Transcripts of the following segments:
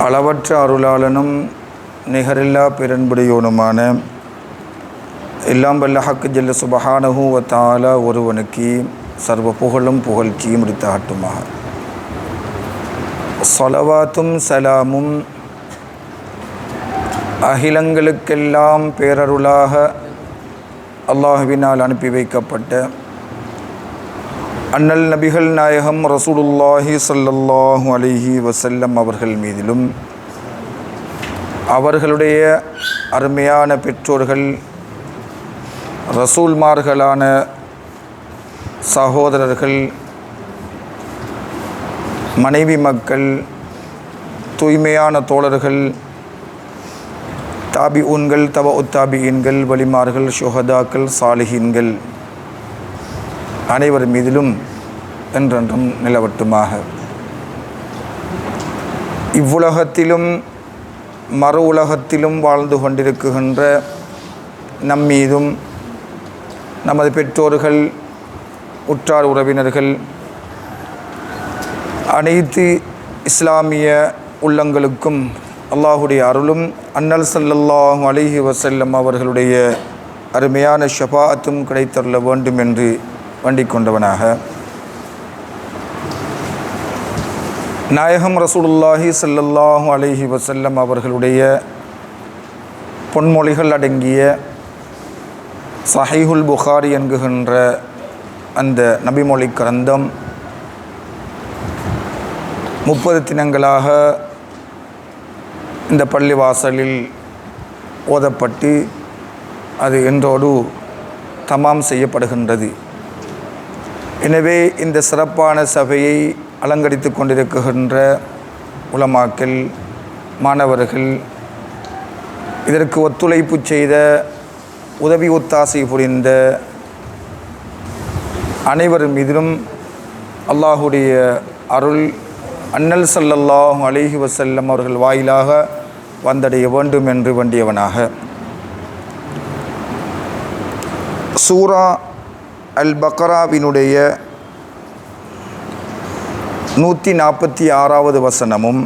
அளவற்ற அருளாளனும் நிகரில்லா பிறன்புடையோனுமான எல்லாம் வல்ல ஹக்கு ஜல்ல சுபஹானஹு வ தாலா ஒருவனுக்கு சர்வ புகழும் புகழ்ச்சியும் முடித்தாகட்டுமாக சொலவாத்தும் சலாமும் அகிலங்களுக்கெல்லாம் பேரருளாக அல்லாஹுவினால் அனுப்பி வைக்கப்பட்ட அண்ணல் நபிகள் நாயகம் ரசூலுல்லாஹி ஸல்லல்லாஹு அலிஹி வசல்லம் அவர்கள் மீதிலும் அவர்களுடைய அருமையான பெற்றோர்கள் ரசூல்மார்களான சகோதரர்கள் மனைவி மக்கள் தூய்மையான தோழர்கள் தாபி உன்கள் தவ உத்தாபியின்கள் வலிமார்கள் சுஹதாக்கள் சாலிஹின்கள் அனைவர் மீதிலும் என்றென்றும் நிலவட்டுமாக. இவ்வுலகத்திலும் மறு உலகத்திலும் வாழ்ந்து கொண்டிருக்கின்ற நம்மீதும் நமது பெற்றோர்கள் உற்றார் உறவினர்கள் அனைத்து இஸ்லாமிய உள்ளங்களுக்கும் அல்லாஹுடைய அருளும் அன்னல் சல்லல்லாஹு அலிஹி வசல்லம் அவர்களுடைய அருமையான ஷபாத்தும் கிடைத்தருள வேண்டும் என்று வண்டி கொண்டவனாக. நாயகம் ரசூலுல்லாஹி சல்லல்லாஹு அலஹி வசல்லம் அவர்களுடைய பொன்மொழிகள் அடங்கிய சஹைஹுல் புகாரி என்குகின்ற அந்த நபிமொழி கிரந்தம் முப்பது தினங்களாக இந்த பள்ளிவாசலில் ஓதப்பட்டு அது என்றோடு தமாம் செய்யப்படுகின்றது. எனவே இந்த சிறப்பான சபையை அலங்கரித்து கொண்டிருக்கின்ற உலமாக்கள் மாணவர்கள் இதற்கு ஒத்துழைப்பு செய்த உதவி ஒத்தாசை புரிந்த அனைவர் மீதிலும் அல்லாஹுடைய அருள் அன்னல் சல்லல்லாஹு அலிஹி வசல்லம் அவர்கள் வாயிலாக வந்தடைய வேண்டும் என்று வேண்டியவனாக. சூரா அல் பக்ராவினுடைய நூற்றி நாற்பத்தி ஆறாவது வசனமும்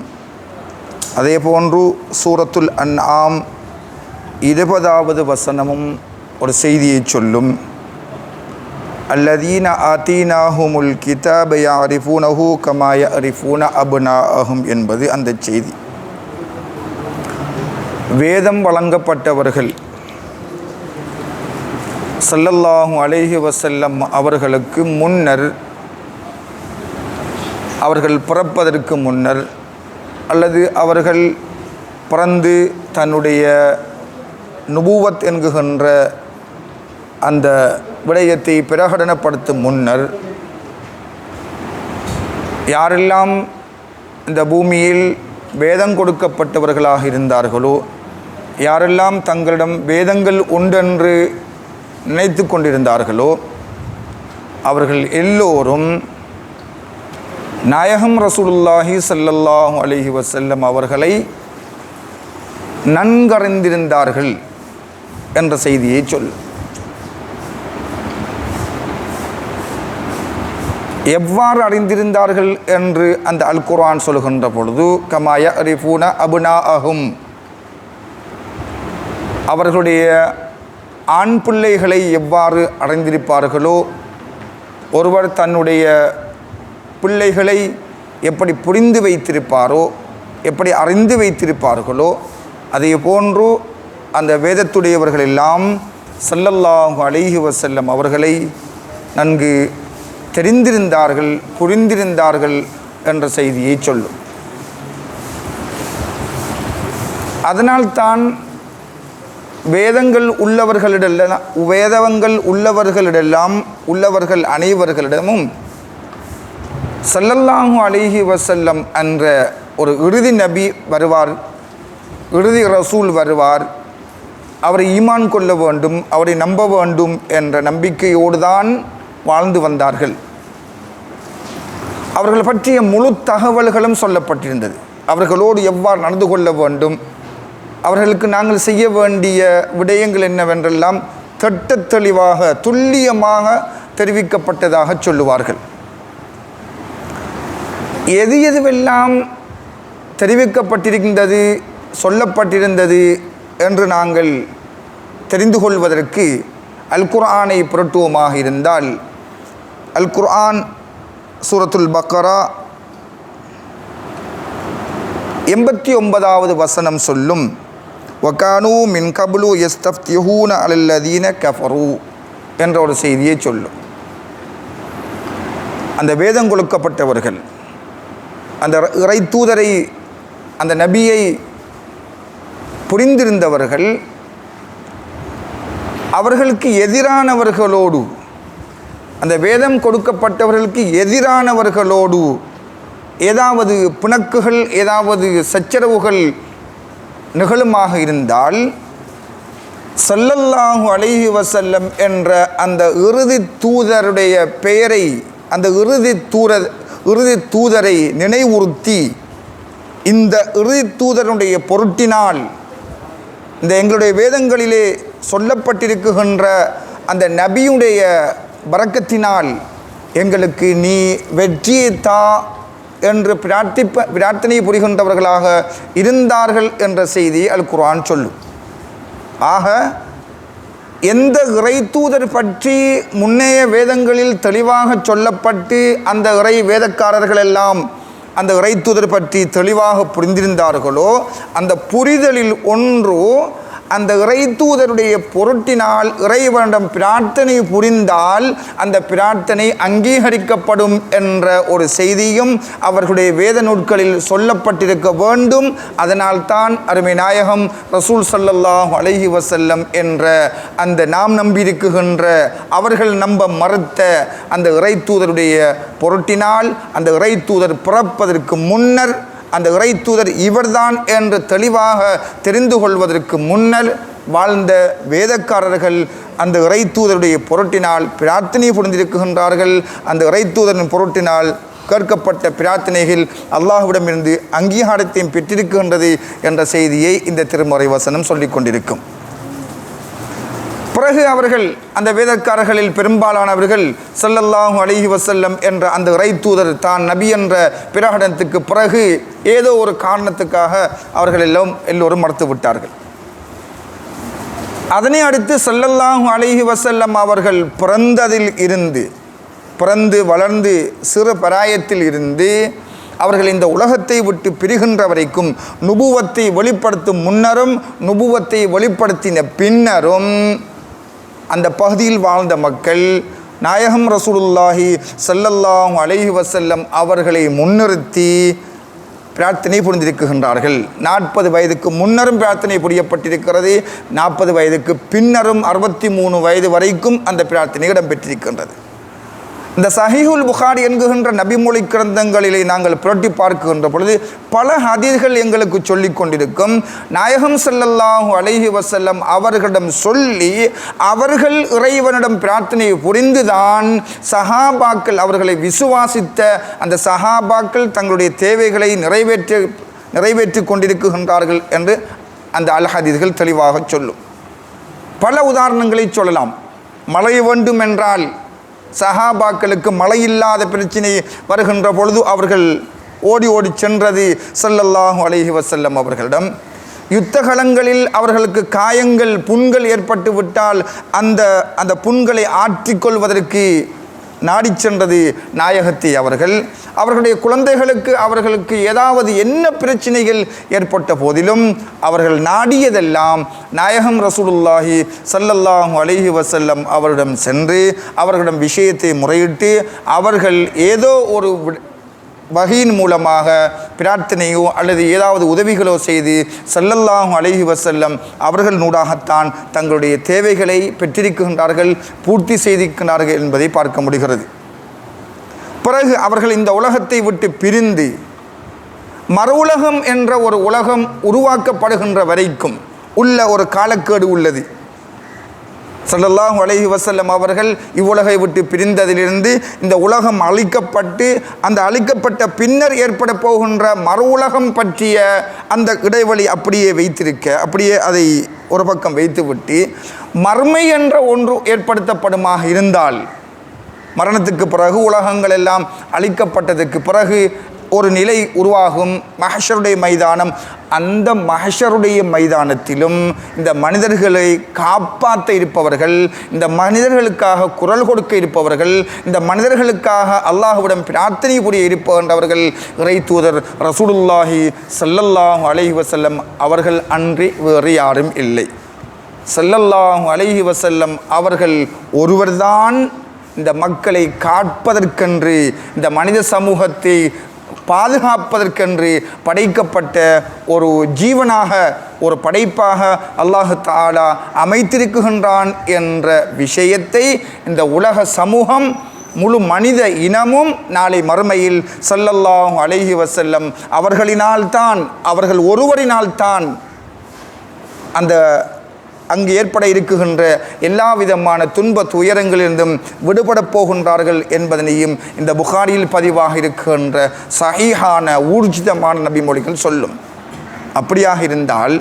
அதே போன்று சூரத்துல் அன் ஆம் இருபதாவது வசனமும் ஒரு செய்தியை சொல்லும். அல்லதீன ஆத்தீனாஹுமுல் கிதாப யாரிஃபூனஹு கமாய அரிஃபூன அபுனா அஹும் என்பது அந்த செய்தி. வேதம் வழங்கப்பட்டவர்கள் சல்லல்லாஹு அலேஹி வசல்லம் அவர்களுக்கு முன்னர் அவர்கள் பிறப்பதற்கு முன்னர் அல்லது அவர்கள் பிறந்து தன்னுடைய நுபுவத் என்குகின்ற அந்த விடயத்தை பிரகடனப்படுத்தும் முன்னர் யாரெல்லாம் இந்த பூமியில் வேதம் கொடுக்கப்பட்டவர்களாக இருந்தார்களோ யாரெல்லாம் தங்களிடம் வேதங்கள் உண்டென்று நினைத்து கொண்டிருந்தார்களோ அவர்கள் எல்லோரும் நாயகம் ரசூலுல்லாஹி சல்லல்லாஹு அலஹி வசல்லம் அவர்களை நன்கறிந்திருந்தார்கள் என்ற செய்தியை சொல். எவ்வாறு அறிந்திருந்தார்கள் என்று அந்த அல் குர்ஆன் சொல்கின்ற பொழுது கமாய அரிஃபூன அபுனா அஹும் அவர்களுடைய ஆண் பிள்ளைகளை எவ்வாறு அடைந்திருப்பார்களோ ஒருவர் தன்னுடைய பிள்ளைகளை எப்படி புரிந்து வைத்திருப்பாரோ எப்படி அறிந்து வைத்திருப்பார்களோ அதே போன்று அந்த வேதத்துடையவர்கள் எல்லாம் சல்லல்லாஹு அலைஹி வசல்லம் அவர்களை நன்கு தெரிந்திருந்தார்கள் புரிந்திருந்தார்கள் என்ற செய்தியை சொல்லும். அதனால்தான் வேதங்கள் உள்ளவர்களிடெல்லாம் வேதங்கள் உள்ளவர்களிடெல்லாம் உள்ளவர்கள் அனைவர்களிடமும் சல்லல்லாஹு அலிஹி வசல்லம் என்ற ஒரு இறுதி நபி வருவார் இறுதி ரசூல் வருவார். அவரை ஈமான் கொள்ள வேண்டும் அவரை நம்ப வேண்டும் என்ற நம்பிக்கையோடு தான் வாழ்ந்து வந்தார்கள். அவர்கள் பற்றிய முழு தகவல்களும் சொல்லப்பட்டிருந்தது. அவர்களோடு எவ்வாறு நடந்து கொள்ள வேண்டும் அவர்களுக்கு நாங்கள் செய்ய வேண்டிய விடயங்கள் என்னவென்றெல்லாம் தட்ட தெளிவாக துல்லியமாக தெரிவிக்கப்பட்டதாக சொல்லுவார்கள். எது எதுவெல்லாம் தெரிவிக்கப்பட்டிருக்கின்றது சொல்லப்பட்டிருந்தது என்று நாங்கள் தெரிந்து கொள்வதற்கு அல் குர்ஆனை புரட்டுவோமாக இருந்தால் அல் குர்ஆன் சூரத்துல் பக்கரா எண்பத்தி ஒன்பதாவது வசனம் சொல்லும் வகானு மின் கபுலு எஸ்தப்தியூன அலல்லதீன கஃபரு என்ற ஒரு செய்தியை சொல்லும். அந்த வேதம் கொடுக்கப்பட்டவர்கள் அந்த இறை தூதரை அந்த நபியை புரிந்திருந்தவர்கள் அவர்களுக்கு எதிரானவர்களோடு அந்த வேதம் கொடுக்கப்பட்டவர்களுக்கு எதிரானவர்களோடு ஏதாவது பிணக்குகள் ஏதாவது சச்சரவுகள் நிகழுமாக இருந்தால் ஸல்லல்லாஹு அலைஹி வசல்லம் என்ற அந்த இறுதி தூதருடைய பெயரை அந்த இறுதி தூதர் இறுதி தூதரை நினைவுறுத்தி இந்த இறுதி தூதருடைய பொருட்டினால் இந்த எங்களுடைய வேதங்களிலே சொல்லப்பட்டிருக்குகின்ற அந்த நபியுடைய வரக்கத்தினால் எங்களுக்கு நீ வெற்றியை தா என்று பிரார்த்திப்ப பிரார்த்தனை புரிகின்றவர்களாக இருந்தார்கள் என்ற செய்தி அல் குர்ஆன் சொல்லும். ஆக எந்த இறை தூதர் பற்றி முன்னைய வேதங்களில் தெளிவாக சொல்லப்பட்டு அந்த இறை வேதக்காரர்கள் எல்லாம் அந்த இறை தூதர் பற்றி தெளிவாக புரிந்திருந்தார்களோ அந்த புரிதலில் ஒன்று அந்த இறை தூதருடைய பொருட்டினால் இறைவனிடம் பிரார்த்தனை புரிந்தால் அந்த பிரார்த்தனை அங்கீகரிக்கப்படும் என்ற ஒரு செய்தியும் அவர்களுடைய வேத நூட்களில் சொல்லப்பட்டிருக்க வேண்டும். அதனால்தான் அருமை நாயகம் ரசூல் சல்லல்லாஹ் அலஹி வசல்லம் என்ற அந்த நாம் நம்பியிருக்குகின்ற அவர்கள் நம்ப மறுத்த அந்த இறை தூதருடைய பொருட்டினால் அந்த இறை தூதர் பிறப்பதற்கு முன்னர் அந்த இறை தூதர் இவர்தான் என்று தெளிவாக தெரிந்து கொள்வதற்கு முன்னர் வாழ்ந்த வேதக்காரர்கள் அந்த இறை தூதருடைய பொருட்டினால் பிரார்த்தனை புரிந்திருக்கின்றார்கள். அந்த இறை தூதரின் பொருட்டினால் கேட்கப்பட்ட பிரார்த்தனைகள் அல்லாஹுவிடமிருந்து அங்கீகாரத்தையும் பெற்றிருக்கின்றது என்ற செய்தியை இந்த திருமறை வசனம் சொல்லிக் கொண்டிருக்கும் பிறகு அவர்கள் அந்த வேதக்காரர்களில் பெரும்பாலானவர்கள் ஸல்லல்லாஹு அலைஹி வசல்லம் என்ற அந்த இறை தூதர் தான் நபி என்ற பிரகடனத்துக்கு பிறகு ஏதோ ஒரு காரணத்துக்காக அவர்கள் எல்லாம் எல்லோரும் மறுத்து விட்டார்கள். அதனை அடுத்து செல்லல்லாஹும் அலைஹி வசல்லம் அவர்கள் பிறந்ததில் இருந்து பிறந்து வளர்ந்து சிறு பராயத்தில் இருந்து அவர்கள் இந்த உலகத்தை விட்டு பிரிகின்ற வரைக்கும் நுபுவத்தை வெளிப்படுத்தும் முன்னரும் நுபுவத்தை வெளிப்படுத்தின பின்னரும் அந்த பகுதியில் வாழ்ந்த மக்கள் நாயகம் ரசூலுல்லாஹி சல்லல்லாஹும் அலைஹி வசல்லம் அவர்களை முன்னிறுத்தி பிரார்த்தனை புரிந்திருக்கின்றார்கள். நாற்பது வயதுக்கு முன்னரும் பிரார்த்தனை புரியப்பட்டிருக்கிறது. நாற்பது வயதுக்கு பின்னரும் அறுபத்தி மூணு வயது வரைக்கும் அந்த பிரார்த்தனை இடம்பெற்றிருக்கின்றது. இந்த சஹீஹுல் புகாரி என்கின்ற நபிமொழி கிரந்தங்களிலே நாங்கள் புரட்டி பார்க்கின்ற பொழுது பல ஹதீர்கள் எங்களுக்கு சொல்லிக் கொண்டிருக்கும். நாயகம் செல்லல்லாஹு அலைஹி வசல்லம் அவர்களிடம் சொல்லி அவர்கள் இறைவனிடம் பிரார்த்தனை புரிந்துதான் சஹாபாக்கள் அவர்களை விசுவாசித்த அந்த சஹாபாக்கள் தங்களுடைய தேவைகளை நிறைவேற்ற நிறைவேற்றி கொண்டிருக்கின்றார்கள் என்று அந்த அல்ஹதீர்கள் தெளிவாக சொல்லும். பல உதாரணங்களை சொல்லலாம். மழை வேண்டும் என்றால் சஹாபாக்களுக்கு மழை இல்லாத பிரச்சனை வருகின்ற பொழுது அவர்கள் ஓடி ஓடி சென்றது சல்லல்லாஹு அலஹி வசல்லம் அவர்களிடம். யுத்தகலங்களில் அவர்களுக்கு காயங்கள் புண்கள் ஏற்பட்டு விட்டால் அந்த அந்த புண்களை ஆற்றிக்கொள்வதற்கு நாடிச் சென்றது நாயகத்தை அவர்கள். அவர்களுடைய குழந்தைகளுக்கு அவர்களுக்கு ஏதாவது என்ன பிரச்சனைகள் ஏற்பட்ட போதிலும் அவர்கள் நாடியதெல்லாம் நாயகம் ரசூலுல்லாஹி சல்லல்லாஹு அலைஹி வசல்லம் அவரிடம் சென்று அவர்களிடம் விஷயத்தை முறையிட்டு அவர்கள் ஏதோ ஒரு வகையின் மூலமாக பிரார்த்தனையோ அல்லது ஏதாவது உதவிகளோ செய்து செல்லல்லாகும் அழகி வசல்லம் அவர்கள் நூடாகத்தான் தங்களுடைய தேவைகளை பெற்றிருக்கின்றார்கள் பூர்த்தி செய்திருக்கிறார்கள் என்பதை பார்க்க முடிகிறது. பிறகு அவர்கள் இந்த உலகத்தை விட்டு பிரிந்து மறு உலகம் என்ற ஒரு உலகம் உருவாக்கப்படுகின்ற வரைக்கும் உள்ள ஒரு காலக்கேடு உள்ளது. ஸல்லல்லாஹு அலஹி வசல்லம் அவர்கள் இவ்வுலகை விட்டு பிரிந்ததிலிருந்து இந்த உலகம் அழிக்கப்பட்டு அந்த அழிக்கப்பட்ட பின்னர் ஏற்பட போகின்ற மறு உலகம் பற்றிய அந்த இடைவெளி அப்படியே வைத்திருக்க அப்படியே அதை ஒரு பக்கம் வைத்துவிட்டு மர்மை என்ற ஒன்று ஏற்படுத்தப்படுமாக இருந்தால் மரணத்துக்கு பிறகு உலகங்கள் எல்லாம் அழிக்கப்பட்டதுக்கு பிறகு ஒரு நிலை உருவாகும் மகஷருடைய மைதானம். அந்த மகஷருடைய மைதானத்திலும் இந்த மனிதர்களை காப்பாற்ற இருப்பவர்கள் இந்த மனிதர்களுக்காக குரல் கொடுக்க இருப்பவர்கள் இந்த மனிதர்களுக்காக அல்லாஹுவிடம் பிரார்த்தனை புரிய இருப்பவர்கள். இறை தூதர் ரசூலுல்லாஹி சல்லல்லாஹு அலஹி வசல்லம் அவர்கள் அன்றி வேறு யாரும் இல்லை. ஸல்லல்லாஹு அலஹி வசல்லம் அவர்கள் ஒருவர்தான் இந்த மக்களை காப்பதற்கென்று இந்த மனித சமூகத்தை பாதுகாப்பதற்கென்று படைக்கப்பட்ட ஒரு ஜீவனாக ஒரு படைப்பாக அல்லாஹு தாலா அமைத்திருக்குகின்றான் என்ற விஷயத்தை இந்த உலக சமூகம் முழு மனித இனமும் நாளை மறுமையில் ஸல்லல்லாஹு அழகி வசல்லம் அவர்களினால்தான் அவர்கள் ஒருவரினால்தான் அந்த அங்கு ஏற்பட இருக்குகின்ற எல்லா விதமான துன்ப துயரங்களிலிருந்தும் விடுபடப் போகின்றார்கள் என்பதனையும் இந்த புகாரியில் பதிவாக இருக்கின்ற சகிஹான ஊர்ஜிதமான நபிமொழிகள் சொல்லும். அப்படியாக இருந்தால்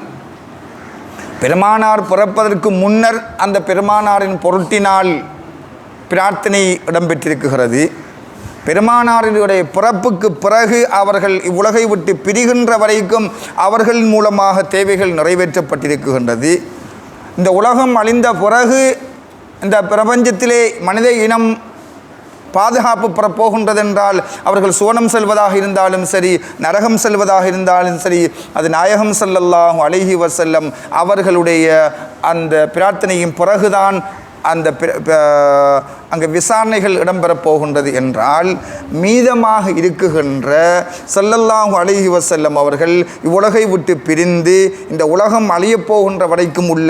பெருமானார் பிறப்பதற்கு முன்னர் அந்த பெருமானாரின் பொருட்டினால் பிரார்த்தனை இடம்பெற்றிருக்கிறது. பெருமானாரினுடைய பிறப்புக்கு பிறகு அவர்கள் இவ்வுலகை விட்டு பிரிகின்ற வரைக்கும் அவர்கள் மூலமாக தேவைகள் நிறைவேற்றப்பட்டிருக்கின்றது. இந்த உலகம் அழிந்த பிறகு இந்த பிரபஞ்சத்திலே மனித இனம் பாதுகாப்பு பெறப் போகின்றதென்றால் அவர்கள் சுவனம் செல்வதாக இருந்தாலும் சரி நரகம் செல்வதாக இருந்தாலும் சரி அது நாயகம் செல்லல்லாஹும் அழகி வசல்லம் அவர்களுடைய அந்த பிரார்த்தனையின் பிறகுதான் அந்த அங்கே விசாரணைகள் இடம்பெறப் போகின்றது என்றால் மீதமாக இருக்குகின்ற ஸல்லல்லாஹு அழகி வசல்லம் அவர்கள் இவ்வுலகை விட்டு பிரிந்து இந்த உலகம் அழியப் போகின்ற வரைக்கும் உள்ள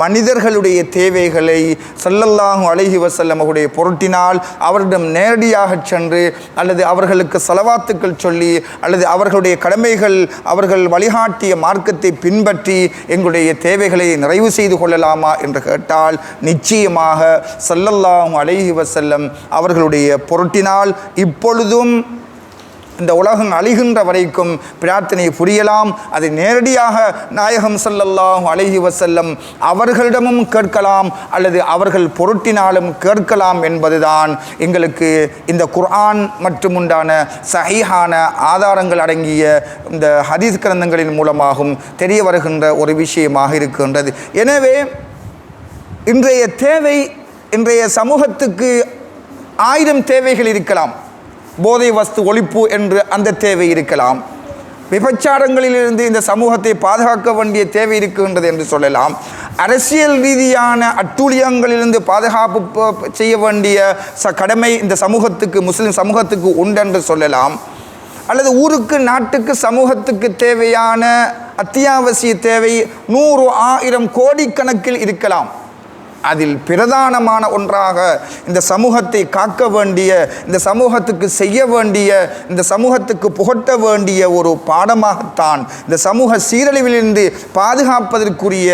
மனிதர்களுடைய தேவைகளை ஸல்லல்லாஹு அழகி வசல்லம் அவருடைய பொருட்டினால் அவரிடம் நேரடியாக சென்று அல்லது அவர்களுக்கு செலவாத்துக்கள் சொல்லி அல்லது அவர்களுடைய கடமைகள் அவர்கள் வழிகாட்டிய மார்க்கத்தை பின்பற்றி எங்களுடைய தேவைகளை நிறைவு செய்து கொள்ளலாமா என்று கேட்டால் நிச்சயம் நிச்சயமாக ஸல்லல்லாஹு அலைஹி வசல்லம் அவர்களுடைய பொருட்டினால் இப்பொழுதும் இந்த உலகம் அழிகின்ற வரைக்கும் பிரார்த்தனை புரியலாம். அதை நேரடியாக நாயகம் செல்லல்லாம் அழகி வசல்லம் அவர்களிடமும் கேட்கலாம் அல்லது அவர்கள் பொருட்டினாலும் கேட்கலாம் என்பதுதான் எங்களுக்கு இந்த குர்ஆன் மற்றும் உண்டான சஹீஹான ஆதாரங்கள் அடங்கிய இந்த ஹதீஸ் கிரந்தங்களின் மூலமாகவும் தெரிய வருகின்ற ஒரு விஷயமாக இருக்கின்றது. எனவே இன்றைய தேவை இன்றைய சமூகத்துக்கு ஆயிரம் தேவைகள் இருக்கலாம். போதை வஸ்து ஒழிப்பு என்று அந்த தேவை இருக்கலாம். விபச்சாரங்களிலிருந்து இந்த சமூகத்தை பாதுகாக்க வேண்டிய தேவை இருக்கின்றது என்று சொல்லலாம். அரசியல் ரீதியான அட்டூழியங்களிலிருந்து பாதுகாப்பு செய்ய வேண்டிய ச கடமை இந்த சமூகத்துக்கு முஸ்லிம் சமூகத்துக்கு உண்டென்று சொல்லலாம். அல்லது ஊருக்கு நாட்டுக்கு சமூகத்துக்கு தேவையான அத்தியாவசிய தேவை நூறு ஆயிரம் கோடிக்கணக்கில் இருக்கலாம். அதில் பிரதானமான ஒன்றாக இந்த சமூகத்தை காக்க வேண்டிய இந்த சமூகத்துக்கு செய்ய வேண்டிய இந்த சமூகத்துக்கு புகட்ட வேண்டிய ஒரு பாடமாகத்தான் இந்த சமூக சீரழிவிலிருந்து பாதுகாப்பதற்குரிய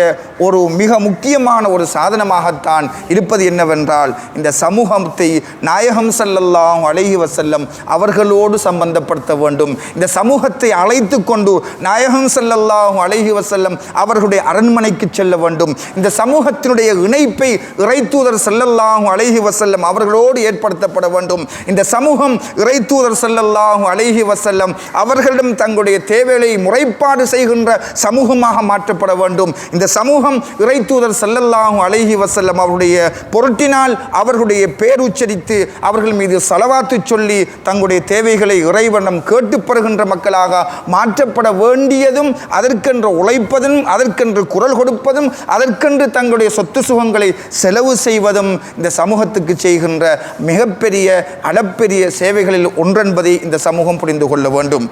ஒரு மிக முக்கியமான ஒரு சாதனமாகத்தான் இருப்பது என்னவென்றால் இந்த சமூகத்தை நாயகம் செல்லல்லாம் அழகி வசல்லம் அவர்களோடு சம்பந்தப்படுத்த வேண்டும். இந்த சமூகத்தை அழைத்து கொண்டு நாயகம் செல்லல்லாம் அழகி வசல்லம் அவர்களுடைய அரண்மனைக்கு செல்ல வேண்டும். இந்த சமூகத்தினுடைய இணைப்பு இறைத்தூதர் செல்லல்லாகும் அழகி வசல்லம் அவர்களோடு ஏற்படுத்தப்பட வேண்டும். இந்த சமூகம் இறைத்தூதர் செல்லல்லாகும் அழகி வசல்லம் அவர்களிடம் தங்களுடைய தேவைகளை முறைப்பாடு செய்கின்ற சமூகமாக மாற்றப்பட வேண்டும். இந்த சமூகம் இறைத்தூதர் செல்லல்லாகும் அழகி வசல்லம் அவருடைய பொருட்டினால் அவர்களுடைய பேர் உச்சரித்து அவர்கள் மீது செலவாத்து சொல்லி தங்களுடைய தேவைகளை இறைவனம் கேட்டு பெறுகின்ற மக்களாக மாற்றப்பட வேண்டியதும் அதற்கென்று உழைப்பதும் அதற்கென்று குரல் கொடுப்பதும் அதற்கென்று தங்களுடைய சொத்து சுகங்களை செலவு செய்வதும் இந்த சமூகத்துக்கு செய்கின்ற மிகப்பெரிய அளப்பெரிய சேவைகளில் ஒன்றென்பதை இந்த சமூகம் புரிந்து கொள்ள வேண்டும்.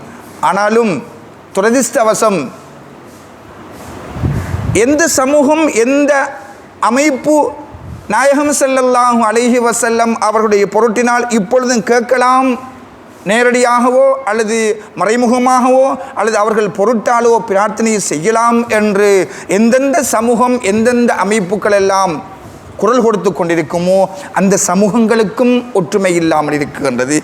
ஆனாலும் துரதிர்ஷ்டவசம் எந்த சமூகம் எந்த அமைப்பு நாயகம் ஸல்லல்லாஹு அழகி வசல்லம் அவர்களுடைய பொருட்டினால் இப்பொழுதும் கேட்கலாம். நேரடியாகவோ அல்லது மறைமுகமாகவோ அல்லது அவர்கள் பொருட்டாலோ பிரார்த்தனை செய்யலாம் என்று எந்தெந்த சமூகம் எந்தெந்த அமைப்புகள் எல்லாம் குரல் கொடுத்து கொண்டிருக்குமோ அந்த சமூகங்களுக்கும் ஒற்றுமை இல்லாமல் இருக்கின்றது.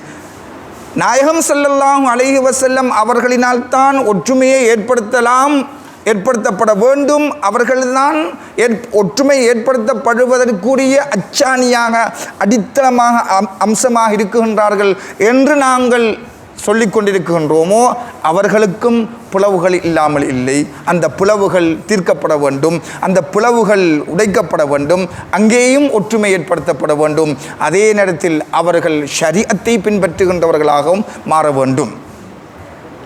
நாயகம் ஸல்லல்லாஹு அழகி வசல்லம் அவர்களினால் தான் ஒற்றுமையை ஏற்படுத்தலாம் ஏற்படுத்தப்பட வேண்டும். அவர்கள்தான் ஏற் ஒற்றுமை ஏற்படுத்தப்படுவதற்குரிய அச்சாணியாக அடித்தளமாக அம்- அம்சமாக இருக்குகின்றார்கள் என்று நாங்கள் சொல்லிக் கொண்டிருக்கின்றோமோ அவர்களுக்கும் பிளவுகள் இல்லாமல் இல்லை. அந்த பிளவுகள் தீர்க்கப்பட வேண்டும். அந்த பிளவுகள் உடைக்கப்பட வேண்டும். அங்கேயும் ஒற்றுமை ஏற்படுத்தப்பட வேண்டும். அதே நேரத்தில் அவர்கள் ஷரியத்தை பின்பற்றுகின்றவர்களாகவும் மாற வேண்டும்.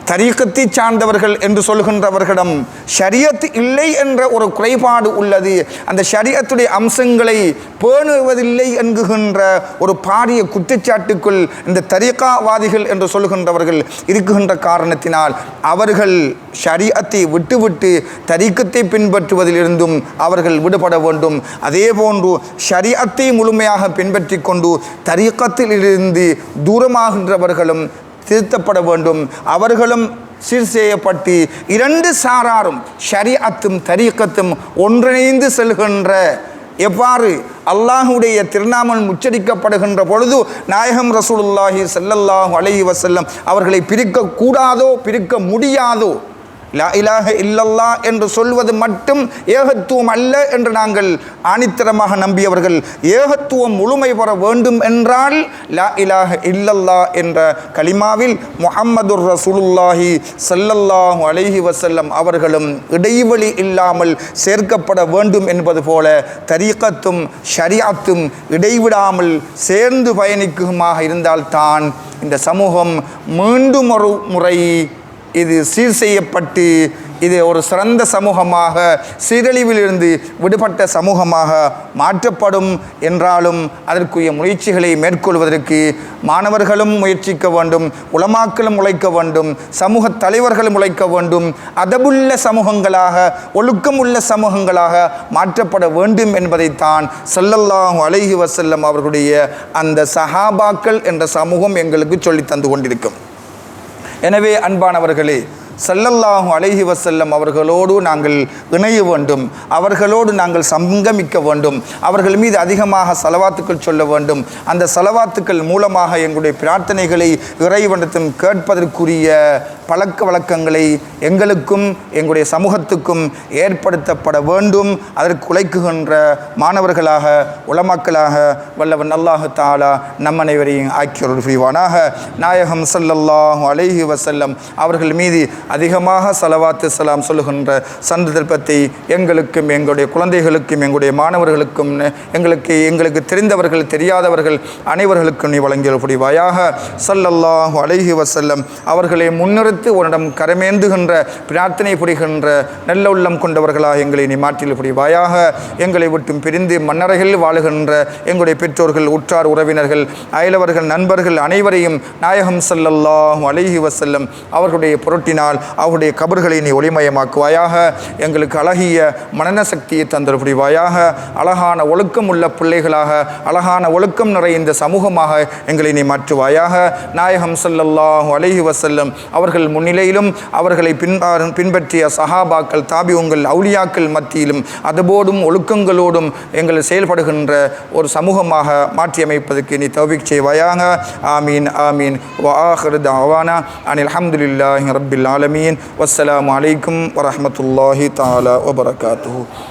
தரீக்கத்தை சார்ந்தவர்கள் என்று சொல்கின்றவர்களிடம் ஷரியத் இல்லை என்ற ஒரு குறைபாடு உள்ளது. அந்த ஷரியத்துடைய அம்சங்களை பேணுவதில்லை என்கின்ற ஒரு பாரிய குற்றச்சாட்டுக்குள் இந்த தரீக்காவாதிகள் என்று சொல்கின்றவர்கள் இருக்குகின்ற காரணத்தினால் அவர்கள் ஷரியத்தை விட்டுவிட்டு தரீக்கத்தை பின்பற்றுவதிலிருந்தும் அவர்கள் விடுபட வேண்டும். அதே போன்று ஷரியத்தை முழுமையாக பின்பற்றி கொண்டு தரீக்கத்திலிருந்து தூரமாகின்றவர்களும் திருத்தப்பட வேண்டும். அவர்களும் சீர் செய்யப்பட்டு இரண்டு சாராரும் ஷரியத்தும் தரீக்கத்தும் ஒன்றிணைந்து செல்கின்ற எவ்வாறு அல்லாஹுடைய திருநாமம் உச்சரிக்கப்படுகின்ற பொழுது நாயகம் ரசூலுல்லாஹி செல்லல்லாஹு அலஹி வசல்லம் அவர்களை பிரிக்க கூடாதோ பிரிக்க முடியாதோ லா இலாக இல்லல்லா என்று சொல்வது மட்டும் ஏகத்துவம் அல்ல என்று நாங்கள் ஆணித்தரமாக நம்பியவர்கள். ஏகத்துவம் முழுமை பெற வேண்டும் என்றால் லா இலாஹ இல்லல்லா என்ற கலிமாவில் முஹம்மதுர் ரசூலுல்லாஹி சல்லல்லாஹு அலைஹி வசல்லம் அவர்களும் இடைவெளி இல்லாமல் சேர்க்கப்பட வேண்டும் என்பது போல தரீக்கத்தும் ஷரியாத்தும் இடைவிடாமல் சேர்ந்து பயணிக்குமாக இருந்தால்தான் இந்த சமூகம் மீண்டும் ஒரு முறை இது சீர் செய்யப்பட்டு இது ஒரு சிறந்த சமூகமாக சீரழிவிலிருந்து விடுபட்ட சமூகமாக மாற்றப்படும் என்றாலும் அதற்குரிய முயற்சிகளை மேற்கொள்வதற்கு மாணவர்களும் முயற்சிக்க வேண்டும் உலமாக்களும் உழைக்க வேண்டும் சமூக தலைவர்களும் உழைக்க வேண்டும் அதபுள்ள சமூகங்களாக ஒழுக்கம் உள்ள சமூகங்களாக மாற்றப்பட வேண்டும் என்பதைத்தான் செல்லல்லாஹு அழகி வசல்லம் அவர்களுடைய அந்த சஹாபாக்கள் என்ற சமூகம் எங்களுக்கு சொல்லித் தந்து கொண்டிருக்கும். எனவே அன்பானவர்களே ஸல்லல்லாஹு அலைஹி செல்லம் அவர்களோடு நாங்கள் இணைய வேண்டும். அவர்களோடு நாங்கள் சங்கமிக்க வேண்டும். அவர்கள் மீது அதிகமாக செலவாத்துக்கள் சொல்ல வேண்டும். அந்த செலவாத்துக்கள் மூலமாக எங்களுடைய பிரார்த்தனைகளை இறைவனத்தும் கேட்பதற்குரிய பழக்க வழக்கங்களை எங்களுக்கும் எங்களுடைய சமூகத்துக்கும் ஏற்படுத்தப்பட வேண்டும். அதற்கு உழைக்குகின்ற மாணவர்களாக உலமாக்களாக வல்லவன் அல்லாஹு தாலா நம் அனைவரையும் ஆக்கியோர் புரிவானாக நாயகம் சல்லல்லாஹு அலைஹி வசல்லம் அவர்கள் மீது அதிகமாக சலவாத்து சலாம் சொல்லுகின்ற சந்தர்ப்பத்தை எங்களுக்கும் எங்களுடைய குழந்தைகளுக்கும் எங்களுடைய மாணவர்களுக்கும் எங்களுக்கு எங்களுக்கு தெரிந்தவர்கள் தெரியாதவர்கள் அனைவர்களுக்கும் நீ வழங்கிய புரிவாயாக ஸல்லல்லாஹு அழகி வசல்லம் அவர்களை முன்னிறுத்து உன்னிடம் கரமேந்துகின்ற பிரார்த்தனை புரிகின்ற நல்ல உள்ளம் கொண்டவர்களாக எங்களை நீ மாற்றில் புரிவாயாக எங்களை விட்டும் பிரிந்து மன்னரைகள் வாழுகின்ற எங்களுடைய பெற்றோர்கள் உற்றார் உறவினர்கள் அயலவர்கள் நண்பர்கள் அனைவரையும் நாயகம் ஸல்லல்லாஹு அழகி வசல்லம் அவர்களுடைய பொருட்டினால் அவருடைய கபர்களை நீ ஒளிமயமாக்குவாயாக எங்களுக்கு அழகிய மனன சக்தியை தந்தருபடிவாயாக அழகான ஒழுக்கம் உள்ள பிள்ளைகளாக அழகான ஒழுக்கம் நிறைந்த சமூகமாக எங்களை நீ மாற்றுவாயாக. நாயகம் சல்லல்லாஹு அலஹி வசல்லம் அவர்கள் முன்னிலையிலும் அவர்களை பின்பா பின்பற்றிய சஹாபாக்கள் தாபி உங்கள் அவுளியாக்கள் மத்தியிலும் அதுபோடும் ஒழுக்கங்களோடும் எங்கள் செயல்படுகின்ற ஒரு சமூகமாக மாற்றியமைப்பதற்கு நீ தவிக் செய்வாயாக. ஆமீன் ஆமீன். வ ஆஹர் அனில் அஹமதுல்லாஹி ரபில் ஆலம் العالمين. والسلام عليكم ورحمة الله تعالى وبركاته.